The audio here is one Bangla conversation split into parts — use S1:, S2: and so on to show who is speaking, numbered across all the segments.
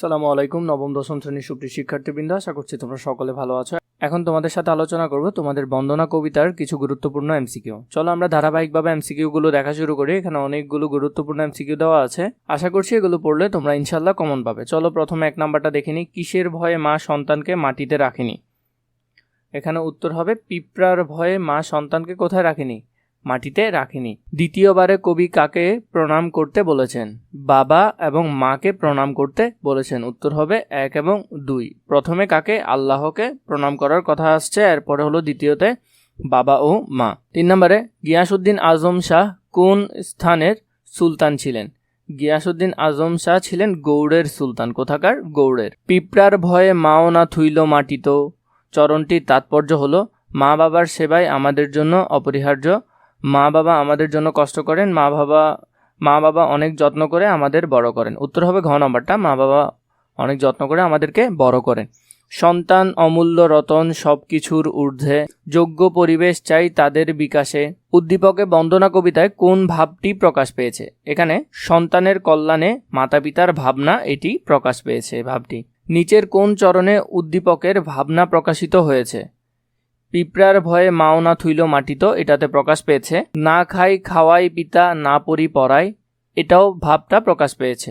S1: সালামু আলাইকুম নবম দশম শ্রেণীর সুপ্রিয় শিক্ষার্থীবৃন্দ আশা করছি তোমরা সকলে ভালো আছো এখন তোমাদের সাথে আলোচনা করব তোমাদের বন্দনা কবিতার কিছু গুরুত্বপূর্ণ এমসিকিউ চলো আমরা ধারাবাহিকভাবে এমসিকিউ গুলো দেখা শুরু করি এখানে অনেকগুলো গুরুত্বপূর্ণ এমসিকিউ দেওয়া আছে আশা করছি এগুলো পড়লে তোমরা ইনশাল্লাহ কমন পাবে চলো প্রথমে এক নাম্বারটা দেখিনি কিসের ভয়ে মা সন্তানকে মাটিতে রাখেনি এখানে উত্তর হবে পিঁপড়ার ভয়ে মা সন্তানকে কোথায় রাখেনি মাটিতে রাখেনি দ্বিতীয়বারে কবি কাকে প্রণাম করতে বলেছেন বাবা এবং মাকে প্রণাম করতে বলেছেন উত্তর হবে এক এবং দুই প্রথমে কাকে আল্লাহকে প্রণাম করার কথা আসছে এরপরে হলো দ্বিতীয়তে বাবা ও মা তিন নম্বরে গিয়াসুদ্দিন আজম শাহ কোন স্থানের সুলতান ছিলেন গিয়াসুদ্দিন আজম শাহ ছিলেন গৌড়ের সুলতান কোথাকার গৌড়ের পিঁপড়ার ভয়ে মাও না থুইল মাটিত চরণটির তাৎপর্য হলো মা বাবার সেবাই আমাদের জন্য অপরিহার্য মা বাবা আমাদের জন্য কষ্ট করেন মা বাবা মা বাবা অনেক যত্ন করে আমাদের বড় করেন উত্তর হবে ঘ নম্বরটা মা বাবা অনেক যত্ন করে আমাদেরকে বড় করেন সন্তান অমূল্য রতন সব কিছুর ঊর্ধ্বে যোগ্য পরিবেশ চাই তাদের বিকাশে উদ্দীপকে বন্দনা কবিতায় কোন ভাবটি প্রকাশ পেয়েছে এখানে সন্তানের কল্যাণে মাতা পিতার ভাবনা এটি প্রকাশ পেয়েছে ভাবটি নিচের কোন চরণে উদ্দীপকের ভাবনা প্রকাশিত হয়েছে পিঁপড়ার ভয়ে মাও না থুইল মাটিত এটাতে প্রকাশ পেয়েছে না খাই খাওয়াই পিতা না পড়ি পড়াই এটাও ভাবটা প্রকাশ পেয়েছে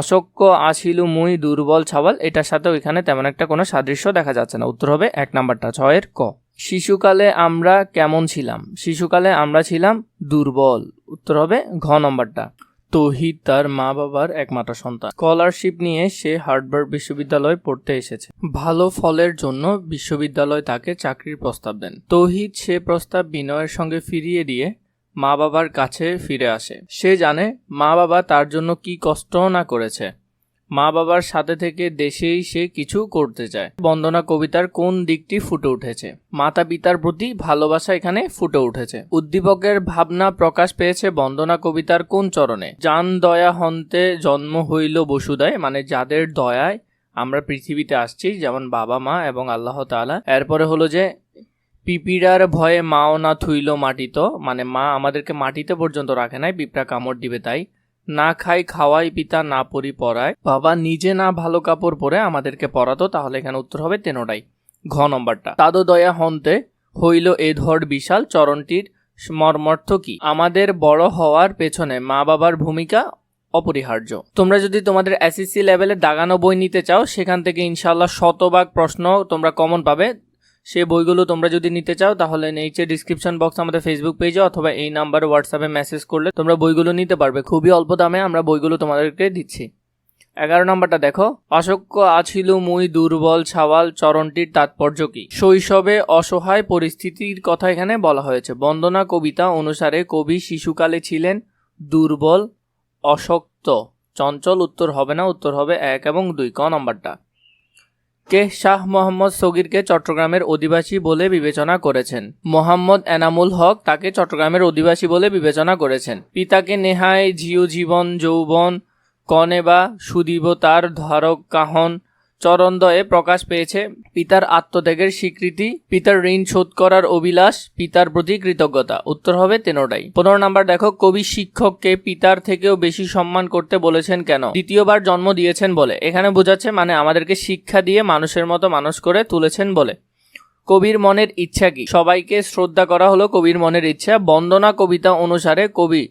S1: অশক্য আসিলু মুই দুর্বল ছাওয়াল এটার সাথেও এখানে তেমন একটা কোনো সাদৃশ্য দেখা যাচ্ছে না উত্তর হবে এক নাম্বারটা ছয়ের ক শিশুকালে আমরা কেমন ছিলাম শিশুকালে আমরা ছিলাম দুর্বল উত্তর হবে ঘ নম্বরটা তহিদ তার মা বাবার একমাত্র সন্তান স্কলারশিপ নিয়ে সে হার্ডবার্ড বিশ্ববিদ্যালয়ে পড়তে এসেছে ভালো ফলের জন্য বিশ্ববিদ্যালয় তাকে চাকরির প্রস্তাব দেন তহিদ সে প্রস্তাব বিনয়ের সঙ্গে ফিরিয়ে দিয়ে মা বাবার কাছে ফিরে আসে সে জানে মা বাবা তার জন্য কি কষ্ট না করেছে মা বাবার সাথে থেকে দেশেই সে কিছু করতে চায় বন্দনা কবিতার কোন দিকটি ফুটে উঠেছে মাতা পিতার প্রতি ভালোবাসা এখানে ফুটে উঠেছে উদ্দীপকের ভাবনা প্রকাশ পেয়েছে বন্দনা কবিতার কোন চরণে যান দয়া হন্তে জন্ম হইল বসুদায় মানে যাদের দয়ায় আমরা পৃথিবীতে আসছি যেমন বাবা মা এবং আল্লাহ তালা এরপরে হলো যে পিপিড়ার ভয়ে মাও না থুইল মাটিত মানে মা আমাদেরকে মাটিতে পর্যন্ত রাখে নাই পিঁপড়া কামড় দিবে তাই না খাই খাওয়াই পিতা না পরি পড়ায় বাবা নিজে না ভালো কাপড় পরে আমাদেরকে পরাতো তাহলে এখানে উত্তর হবে তেনোটাই ঘ নম্বরটা তাদো দয়া হন্তে হইল এ ধর বিশাল চরণটির মর্মর্থ কি আমাদের বড় হওয়ার পেছনে মা বাবার ভূমিকা অপরিহার্য তোমরা যদি তোমাদের এসএসসি লেভেলে দাগানো বই নিতে চাও সেখান থেকে ইনশাল্লাহ শতভাগ প্রশ্ন তোমরা কমন পাবে সে বইগুলো তোমরা যদি নিতে চাও তাহলে নিচে ডিসক্রিপশন বক্স আমাদের ফেসবুক পেজে অথবা এই নাম্বার হোয়াটসঅ্যাপে মেসেজ করলে তোমরা বইগুলো নিতে পারবে খুবই অল্প দামে আমরা বইগুলো তোমাদেরকে দিচ্ছি এগারো নম্বরটা দেখো অশোক্য আছিল মুই দুর্বল ছাওয়াল চরণটির তাৎপর্য কি শৈশবে অসহায় পরিস্থিতির কথা এখানে বলা হয়েছে বন্দনা কবিতা অনুসারে কবি শিশুকালে ছিলেন দুর্বল অশক্ত চঞ্চল উত্তর হবে না উত্তর হবে এক এবং দুই ক নম্বরটা কে শাহ মোহাম্মদ সগিরকে চট্টগ্রামের অধিবাসী বলে বিবেচনা করেছেন মোহাম্মদ এনামুল হক তাকে চট্টগ্রামের অধিবাসী বলে বিবেচনা করেছেন পিতাকে নেহায় জিও জীবন যৌবন কনেবা সুদীব তার ধারক কাহন চরণদয়ে প্রকাশ পেয়েছে পিতার আত্মত্যাগের স্বীকৃতি পিতার ঋণ শোধ করার অভিলাষ পিতার প্রতি কৃতজ্ঞতা উত্তর হবে তেনোটাই পনেরো নাম্বার দেখো কবি শিক্ষককে পিতার থেকেও বেশি সম্মান করতে বলেছেন কেন দ্বিতীয়বার জন্ম দিয়েছেন বলে এখানে বোঝাচ্ছে মানে আমাদেরকে শিক্ষা দিয়ে মানুষের মতো মানুষ করে তুলেছেন বলে কবির মনের ইচ্ছা কি সবাইকে শ্রদ্ধা করা হলো কবির মনের ইচ্ছা বন্দনা কবিতা অনুসারে কবি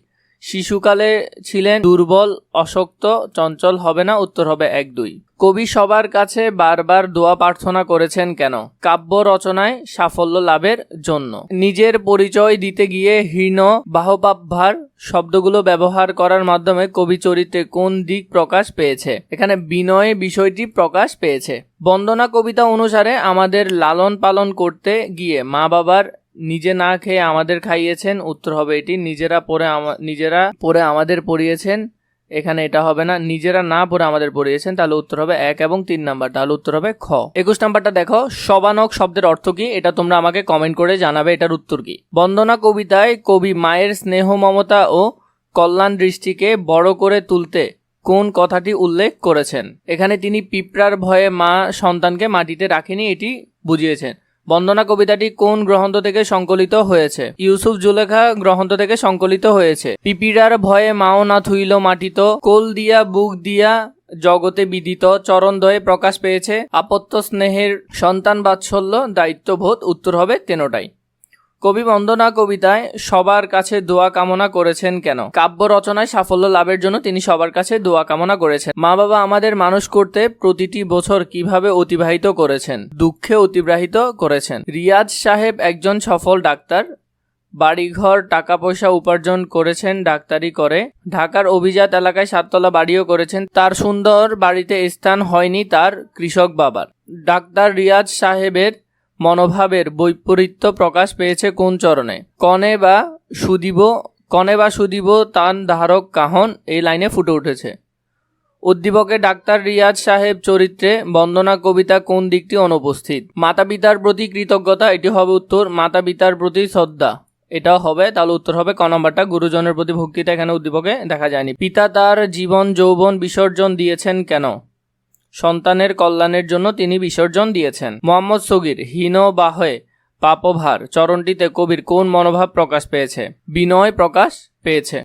S1: শিশুকালে ছিলেন দুর্বল অশক্ত চঞ্চল হবে না উত্তর হবে এক দুই কবি সবার কাছে বারবার দোয়া প্রার্থনা করেছেন কেন কাব্য রচনায় সাফল্য লাভের জন্য নিজের পরিচয় দিতে গিয়ে হীন বাহবাভার শব্দগুলো ব্যবহার করার মাধ্যমে কবি চরিত্রে কোন দিক প্রকাশ পেয়েছে এখানে বিনয় বিষয়টি প্রকাশ পেয়েছে বন্দনা কবিতা অনুসারে আমাদের লালন পালন করতে গিয়ে মা বাবার নিজে না খেয়ে আমাদের খাইয়েছেন উত্তর হবে এটি নিজেরা পরে নিজেরা পরে আমাদের পড়িয়েছেন এখানে এটা হবে না নিজেরা না পরে আমাদের পড়িয়েছেন তাহলে উত্তর হবে এক এবং তিন নাম্বার তাহলে উত্তর হবে খ একুশ নাম্বারটা দেখো সবানক শব্দের অর্থ কি এটা তোমরা আমাকে কমেন্ট করে জানাবে এটার উত্তর কি বন্দনা কবিতায় কবি মায়ের স্নেহ মমতা ও কল্যাণ দৃষ্টিকে বড় করে তুলতে কোন কথাটি উল্লেখ করেছেন এখানে তিনি পিঁপড়ার ভয়ে মা সন্তানকে মাটিতে রাখেনি এটি বুঝিয়েছেন বন্দনা কবিতাটি কোন গ্রন্থ থেকে সংকলিত হয়েছে ইউসুফ জুলেখা গ্রন্থ থেকে সংকলিত হয়েছে পিপিরার ভয়ে মাও না থুইল মাটিত কোল দিয়া বুক দিয়া জগতে বিদিত চরণদ্বয়ে প্রকাশ পেয়েছে আপত্ত স্নেহের সন্তান বাৎসল্য দায়িত্ববোধ উত্তর হবে তেনটাই কবি বন্দনা কবিতায় সবার কাছে দোয়া কামনা করেছেন কেন কাব্য রচনায় সাফল্য লাভের জন্য তিনি সবার কাছে দোয়া কামনা করেছেন মা বাবা আমাদের মানুষ করতে প্রতিটি বছর কিভাবে অতিবাহিত করেছেন দুঃখে অতিবাহিত করেছেন রিয়াজ সাহেব একজন সফল ডাক্তার বাড়িঘর টাকা পয়সা উপার্জন করেছেন ডাক্তারি করে ঢাকার অভিজাত এলাকায় সাততলা বাড়িও করেছেন তার সুন্দর বাড়িতে স্থান হয়নি তার কৃষক বাবার ডাক্তার রিয়াজ সাহেবের মনোভাবের বৈপরীত্য প্রকাশ পেয়েছে কোন চরণে কনে বা সুদীব কনে বা সুদীব তান ধারক কাহন এই লাইনে ফুটে উঠেছে উদ্দীপকে ডাক্তার রিয়াজ সাহেব চরিত্রে বন্দনা কবিতা কোন দিকটি অনুপস্থিত মাতা পিতার প্রতি কৃতজ্ঞতা এটি হবে উত্তর মাতা পিতার প্রতি শ্রদ্ধা এটাও হবে তাহলে উত্তর হবে ক নম্বরটা গুরুজনের প্রতি ভক্তিটা এখানে উদ্দীপকে দেখা যায়নি পিতা তার জীবন যৌবন বিসর্জন দিয়েছেন কেন সন্তানের কল্যাণের জন্য তিনি বিসর্জন দিয়েছেন মোহাম্মদ সগির হীন বাহে পাপভার চরণটিতে কবির কোন মনোভাব প্রকাশ পেয়েছে বিনয় প্রকাশ পেয়েছে